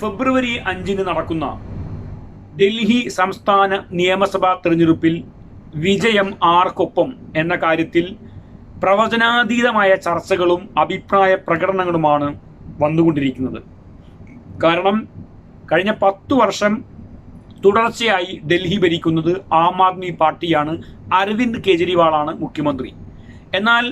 ഫെബ്രുവരി അഞ്ചിന് നടക്കുന്ന ഡൽഹി സംസ്ഥാന നിയമസഭാ തെരഞ്ഞെടുപ്പിൽ വിജയം ആർക്കൊപ്പം എന്ന കാര്യത്തിൽ പ്രവചനാതീതമായ ചർച്ചകളും അഭിപ്രായ പ്രകടനങ്ങളുമാണ് വന്നുകൊണ്ടിരിക്കുന്നത്. കാരണം കഴിഞ്ഞ പത്തു വർഷം തുടർച്ചയായി ഡൽഹി ഭരിക്കുന്നത് ആം ആദ്മി പാർട്ടിയാണ് അരവിന്ദ് കെജ്രിവാളാണ് മുഖ്യമന്ത്രി. എന്നാൽ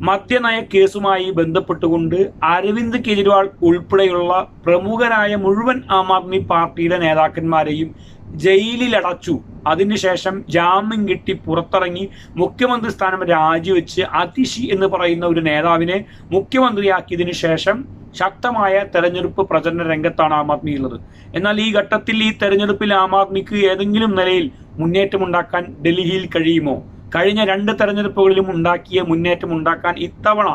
മദ്യനയ കേസുമായി ബന്ധപ്പെട്ടുകൊണ്ട് അരവിന്ദ് കെജ്രിവാൾ ഉൾപ്പെടെയുള്ള പ്രമുഖരായ മുഴുവൻ ആം ആദ്മി പാർട്ടിയുടെ നേതാക്കന്മാരെയും ജയിലിലടച്ചു. അതിനുശേഷം ജാമ്യം കിട്ടി പുറത്തിറങ്ങി മുഖ്യമന്ത്രി സ്ഥാനം രാജിവെച്ച് അതിഷി എന്ന് പറയുന്ന ഒരു നേതാവിനെ മുഖ്യമന്ത്രിയാക്കിയതിനു ശേഷം ശക്തമായ തെരഞ്ഞെടുപ്പ് പ്രചരണ രംഗത്താണ് ആം ആദ്മി ഉള്ളത്. എന്നാൽ ഈ ഘട്ടത്തിൽ ഈ തെരഞ്ഞെടുപ്പിൽ ആം ആദ്മിക്ക് ഏതെങ്കിലും നിലയിൽ മുന്നേറ്റമുണ്ടാക്കാൻ ഡൽഹിയിൽ കഴിയുമോ? കഴിഞ്ഞ രണ്ട് തെരഞ്ഞെടുപ്പുകളിലും ഉണ്ടാക്കിയ മുന്നേറ്റം ഉണ്ടാക്കാൻ ഇത്തവണ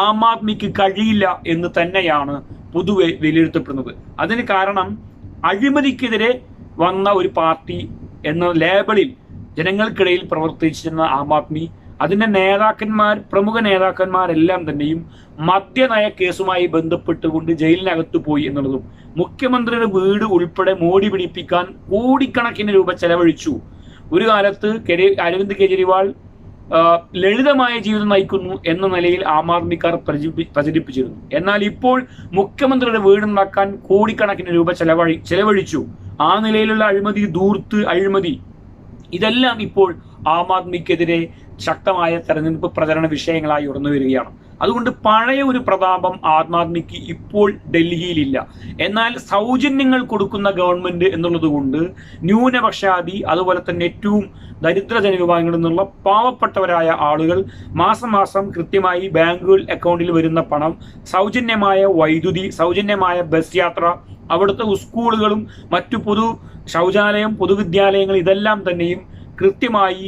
ആം ആദ്മിക്ക് കഴിയില്ല എന്ന് തന്നെയാണ് പൊതുവെ വിലയിരുത്തപ്പെടുന്നത്. അതിന് കാരണം അഴിമതിക്കെതിരെ വന്ന ഒരു പാർട്ടി എന്ന ലേബലിൽ ജനങ്ങൾക്കിടയിൽ പ്രവർത്തിച്ചിരുന്ന ആം ആദ്മി അതിന്റെ നേതാക്കന്മാർ പ്രമുഖ നേതാക്കന്മാരെല്ലാം തന്നെയും മദ്യനയ കേസുമായി ബന്ധപ്പെട്ടുകൊണ്ട് ജയിലിനകത്ത് പോയി എന്നുള്ളതും മുഖ്യമന്ത്രിയുടെ വീട് ഉൾപ്പെടെ മോടി പിടിപ്പിക്കാൻ കോടിക്കണക്കിന് രൂപ ചെലവഴിച്ചു ഒരു കാലത്ത് കെരി- അരവിന്ദ് കെജ്രിവാൾ ലളിതമായ ജീവിതം നയിക്കുന്നു എന്ന നിലയിൽ ആം ആദ്മിക്കാർ പ്രചരിപ്പി- പ്രചരിപ്പിച്ചിരുന്നു. എന്നാൽ ഇപ്പോൾ മുഖ്യമന്ത്രിയുടെ വീടുണ്ടാക്കാൻ കോടിക്കണക്കിന് രൂപ ചെലവഴി ചെലവഴിച്ചു. ആ നിലയിലുള്ള അഴിമതി ദൂർത്ത് അഴിമതി ഇതെല്ലാം ഇപ്പോൾ ആം ആദ്മിക്കെതിരെ ശക്തമായ തെരഞ്ഞെടുപ്പ് പ്രചരണ വിഷയങ്ങളായി ഉയർന്നു വരികയാണ്. അതുകൊണ്ട് പഴയ ഒരു പ്രതാപം ആം ആദ്മിക്ക് ഇപ്പോൾ ഡൽഹിയിലില്ല. എന്നാൽ സൗജന്യങ്ങൾ കൊടുക്കുന്ന ഗവൺമെന്റ് എന്നുള്ളത് കൊണ്ട് ന്യൂനപക്ഷാതി അതുപോലെ തന്നെ ഏറ്റവും ദരിദ്ര ജനവിഭാഗങ്ങളിൽ നിന്നുള്ള പാവപ്പെട്ടവരായ ആളുകൾ മാസം മാസം കൃത്യമായി ബാങ്കുകൾ അക്കൗണ്ടിൽ വരുന്ന പണം സൗജന്യമായ വൈദ്യുതി സൗജന്യമായ ബസ് യാത്ര അവിടുത്തെ സ്കൂളുകളും മറ്റു പൊതു ശൗചാലയം പൊതുവിദ്യാലയങ്ങൾ ഇതെല്ലാം തന്നെയും കൃത്യമായി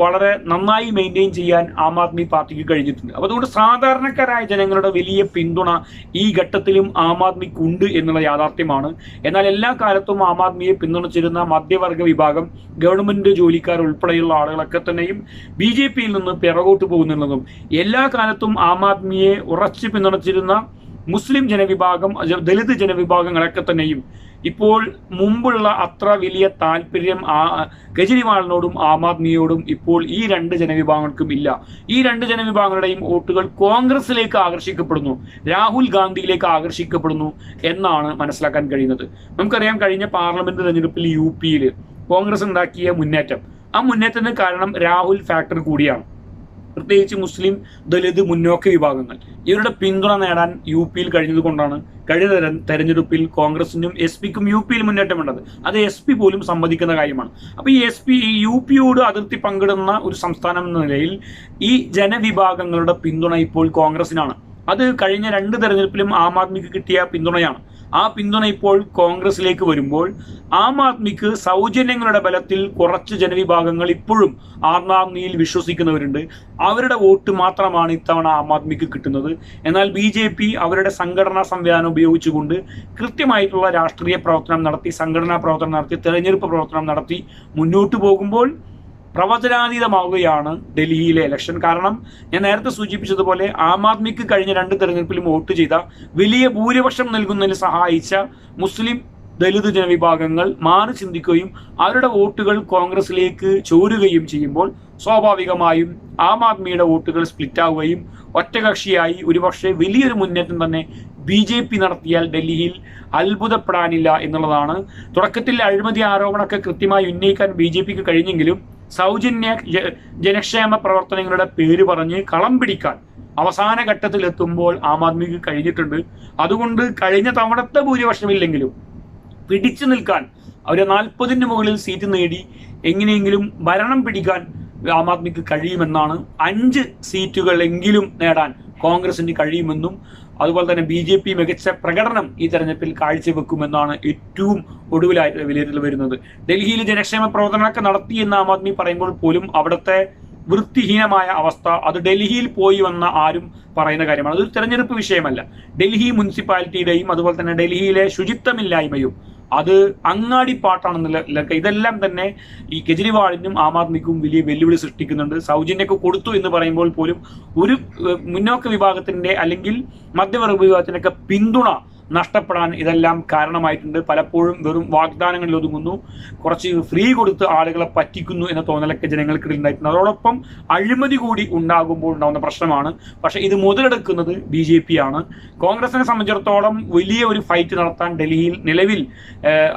വളരെ നന്നായി മെയിന്റെയിൻ ചെയ്യാൻ ആം ആദ്മി പാർട്ടിക്ക് കഴിഞ്ഞിട്ടുണ്ട്. അപ്പോൾ അതുകൊണ്ട് സാധാരണക്കാരായ ജനങ്ങളുടെ വലിയ പിന്തുണ ഈ ഘട്ടത്തിലും ആം ആദ്മിക്ക് ഉണ്ട് എന്നുള്ള യാഥാർത്ഥ്യമാണ്. എന്നാൽ എല്ലാ കാലത്തും ആം ആദ്മിയെ പിന്തുണച്ചിരുന്ന മധ്യവർഗ വിഭാഗം ഗവൺമെന്റ് ജോലിക്കാർ ഉൾപ്പെടെയുള്ള ആളുകളൊക്കെ തന്നെയും ബി ജെ പിയിൽ നിന്ന് പിറകോട്ട് പോകുന്നുള്ളതും എല്ലാ കാലത്തും ആം ആദ്മിയെ ഉറച്ചു പിന്തുണച്ചിരുന്ന മുസ്ലിം ജനവിഭാഗം ദലിത് ജനവിഭാഗങ്ങളൊക്കെ തന്നെയും ഇപ്പോൾ മുമ്പുള്ള അത്ര വലിയ താല്പര്യം ആ കെജ്രിവാളിനോടും ആം ആദ്മിയോടും ഇപ്പോൾ ഈ രണ്ട് ജനവിഭാഗങ്ങൾക്കും ഇല്ല. ഈ രണ്ട് ജനവിഭാഗങ്ങളുടെയും വോട്ടുകൾ കോൺഗ്രസിലേക്ക് ആകർഷിക്കപ്പെടുന്നു രാഹുൽ ഗാന്ധിയിലേക്ക് ആകർഷിക്കപ്പെടുന്നു എന്നാണ് മനസ്സിലാക്കാൻ കഴിയുന്നത്. നമുക്കറിയാം കഴിഞ്ഞ പാർലമെന്റ് തെരഞ്ഞെടുപ്പിൽ യു പിയിൽ കോൺഗ്രസ് ഉണ്ടാക്കിയ മുന്നേറ്റം. ആ മുന്നേറ്റത്തിന് കാരണം രാഹുൽ ഫാക്ടർ കൂടിയാണ്. പ്രത്യേകിച്ച് മുസ്ലിം ദലിത് മുന്നോക്ക വിഭാഗങ്ങൾ. ഇവരുടെ പിന്തുണ നേടാൻ യു പിയിൽ കഴിഞ്ഞതുകൊണ്ടാണ് കഴിഞ്ഞ തെര- തെരഞ്ഞെടുപ്പിൽ കോൺഗ്രസിനും എസ് പിക്കും യു പിയിൽ മുന്നേറ്റമുണ്ടത് അത് എസ് പി പോലും സമ്മതിക്കുന്ന കാര്യമാണ്. അപ്പോൾ ഈ എസ് പി യു പിയോട് അതിർത്തി പങ്കിടുന്ന ഒരു സംസ്ഥാനം എന്ന നിലയിൽ ഈ ജനവിഭാഗങ്ങളുടെ പിന്തുണ ഇപ്പോൾ കോൺഗ്രസിനാണ്. അത് കഴിഞ്ഞ രണ്ട് തെരഞ്ഞെടുപ്പിലും ആം ആദ്മിക്ക് കിട്ടിയ പിന്തുണയാണ്. ആ പിന്തുണ ഇപ്പോൾ കോൺഗ്രസിലേക്ക് വരുമ്പോൾ ആം ആദ്മിക്ക് സൗജന്യങ്ങളുടെ ബലത്തിൽ കുറച്ച് ജനവിഭാഗങ്ങൾ ഇപ്പോഴും ആം ആദ്മിയിൽ വിശ്വസിക്കുന്നവരുണ്ട്. അവരുടെ വോട്ട് മാത്രമാണ് ഇത്തവണ ആം ആദ്മിക്ക് കിട്ടുന്നത്. എന്നാൽ ബി ജെ പി അവരുടെ സംഘടനാ സംവിധാനം ഉപയോഗിച്ചുകൊണ്ട് കൃത്യമായിട്ടുള്ള രാഷ്ട്രീയ പ്രവർത്തനം നടത്തി സംഘടനാ പ്രവർത്തനം നടത്തി തെരഞ്ഞെടുപ്പ് പ്രവർത്തനം നടത്തി മുന്നോട്ട് പോകുമ്പോൾ പ്രവചനാതീതമാവുകയാണ് ഡൽഹിയിലെ ഇലക്ഷൻ കാരണം ഞാൻ നേരത്തെ സൂചിപ്പിച്ചതുപോലെ ആം ആദ്മിക്ക് കഴിഞ്ഞ രണ്ട് തെരഞ്ഞെടുപ്പിലും വോട്ട് ചെയ്ത വലിയ ഭൂരിപക്ഷം നൽകുന്നതിന് സഹായിച്ച മുസ്ലിം ദലിത് ജനവിഭാഗങ്ങൾ മാറി ചിന്തിക്കുകയും അവരുടെ വോട്ടുകൾ കോൺഗ്രസിലേക്ക് ചോരുകയും ചെയ്യുമ്പോൾ സ്വാഭാവികമായും ആം ആദ്മിയുടെ വോട്ടുകൾ സ്പ്ലിറ്റ് ആവുകയും ഒറ്റകക്ഷിയായി ഒരുപക്ഷെ വലിയൊരു മുന്നേറ്റം തന്നെ ബി ജെ പി നടത്തിയാൽ ഡൽഹിയിൽ അത്ഭുതപ്പെടാനില്ല എന്നുള്ളതാണ്. തുടക്കത്തിൽ അഴിമതി ആരോപണമൊക്കെ കൃത്യമായി ഉന്നയിക്കാൻ ബി ജെ പിക്ക് കഴിഞ്ഞെങ്കിലും സൗജന്യ ജനക്ഷേമ പ്രവർത്തനങ്ങളുടെ പേര് പറഞ്ഞ് കളം പിടിക്കാൻ അവസാന ഘട്ടത്തിൽ എത്തുമ്പോൾ ആം ആദ്മിക്ക് കഴിഞ്ഞിട്ടുണ്ട്. അതുകൊണ്ട് കഴിഞ്ഞ തവണത്തെ ഭൂരിപക്ഷമില്ലെങ്കിലും പിടിച്ചു നിൽക്കാൻ അവർ നാൽപ്പതിന് മുകളിൽ സീറ്റ് നേടി എങ്ങനെയെങ്കിലും ഭരണം പിടിക്കാൻ ആം ആദ്മിക്ക് കഴിയുമെന്നാണ് അഞ്ച് സീറ്റുകളെങ്കിലും നേടാൻ കോൺഗ്രസിന് കഴിയുമെന്നും അതുപോലെ തന്നെ ബി ജെ പി മികച്ച പ്രകടനം ഈ തെരഞ്ഞെടുപ്പിൽ കാഴ്ചവെക്കുമെന്നാണ് ഏറ്റവും ഒടുവിലായിട്ട് വിലയിരുത്തൽ വരുന്നത്. ഡൽഹിയിൽ ജനക്ഷേമ പ്രവർത്തനങ്ങളൊക്കെ നടത്തി എന്ന് ആം ആദ്മി പറയുമ്പോൾ പോലും അവിടുത്തെ വൃത്തിഹീനമായ അവസ്ഥ അത് ഡൽഹിയിൽ പോയി വന്ന ആരും പറയുന്ന കാര്യമാണ്. അതൊരു തെരഞ്ഞെടുപ്പ് വിഷയമല്ല. ഡൽഹി മുനിസിപ്പാലിറ്റിയുടെയും അതുപോലെ തന്നെ ഡൽഹിയിലെ ശുചിത്വമില്ലായ്മയും അത് അങ്ങാടി അങ്ങാടിപ്പാട്ടാണെന്നുള്ള ഇതെല്ലാം തന്നെ ഈ കെജ്രിവാളിനും ആം ആദ്മിക്കും വലിയ വെല്ലുവിളി സൃഷ്ടിക്കുന്നുണ്ട്. സൗജന്യൊക്കെ കൊടുത്തു എന്ന് പറയുമ്പോൾ പോലും ഒരു മുന്നോക്ക വിഭാഗത്തിന്റെ അല്ലെങ്കിൽ മധ്യവർഗ വിഭാഗത്തിനൊക്കെ പിന്തുണ നഷ്ടപ്പെടാൻ ഇതെല്ലാം കാരണമായിട്ടുണ്ട്. പലപ്പോഴും വെറും വാഗ്ദാനങ്ങളിൽ ഒതുങ്ങുന്നു. കുറച്ച് ഫ്രീ കൊടുത്ത് ആളുകളെ പറ്റിക്കുന്നു എന്ന തോന്നലൊക്കെ ജനങ്ങൾക്കിടയിൽ ഉണ്ടായിട്ടുണ്ട്. അതോടൊപ്പം അഴിമതി കൂടി ഉണ്ടാകുമ്പോൾ ഉണ്ടാകുന്ന പ്രശ്നമാണ്. പക്ഷേ ഇത് മുതലെടുക്കുന്നത് ബി ജെ പി ആണ്. കോൺഗ്രസിനെ സംബന്ധിച്ചിടത്തോളം വലിയ ഒരു ഫൈറ്റ് നടത്താൻ ഡൽഹിയിൽ നിലവിൽ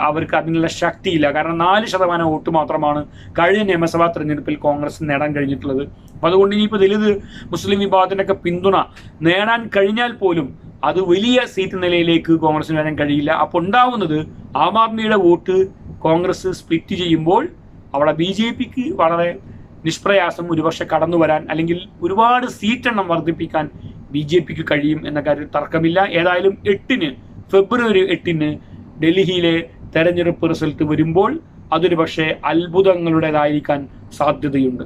അവർക്ക് അതിനുള്ള ശക്തിയില്ല. കാരണം നാല് ശതമാനം വോട്ട് മാത്രമാണ് കഴിഞ്ഞ നിയമസഭാ തെരഞ്ഞെടുപ്പിൽ കോൺഗ്രസ് നേടാൻ കഴിഞ്ഞിട്ടുള്ളത്. അപ്പോൾ അതുകൊണ്ട് ഇനിയിപ്പോൾ ദലിത് മുസ്ലിം വിഭാഗത്തിന്റെയൊക്കെ പിന്തുണ നേടാൻ കഴിഞ്ഞാൽ പോലും അത് വലിയ സീറ്റ് നിലയിലേക്ക് കോൺഗ്രസിന് വരാൻ കഴിയില്ല. അപ്പോൾ ഉണ്ടാവുന്നത് ആം ആദ്മിയുടെ വോട്ട് കോൺഗ്രസ് സ്പ്ലിറ്റ് ചെയ്യുമ്പോൾ അവിടെ ബി ജെ പിക്ക് വളരെ നിഷ്പ്രയാസം ഒരുപക്ഷെ കടന്നു വരാൻ അല്ലെങ്കിൽ ഒരുപാട് സീറ്റെണ്ണം വർദ്ധിപ്പിക്കാൻ ബി ജെ പിക്ക് കഴിയും എന്ന കാര്യത്തിൽ തർക്കമില്ല. ഏതായാലും എട്ടിന് ഫെബ്രുവരി എട്ടിന് ഡൽഹിയിലെ തെരഞ്ഞെടുപ്പ് റിസൾട്ട് വരുമ്പോൾ അതൊരു പക്ഷേ അത്ഭുതങ്ങളുടേതായിരിക്കാൻ സാധ്യതയുണ്ട്.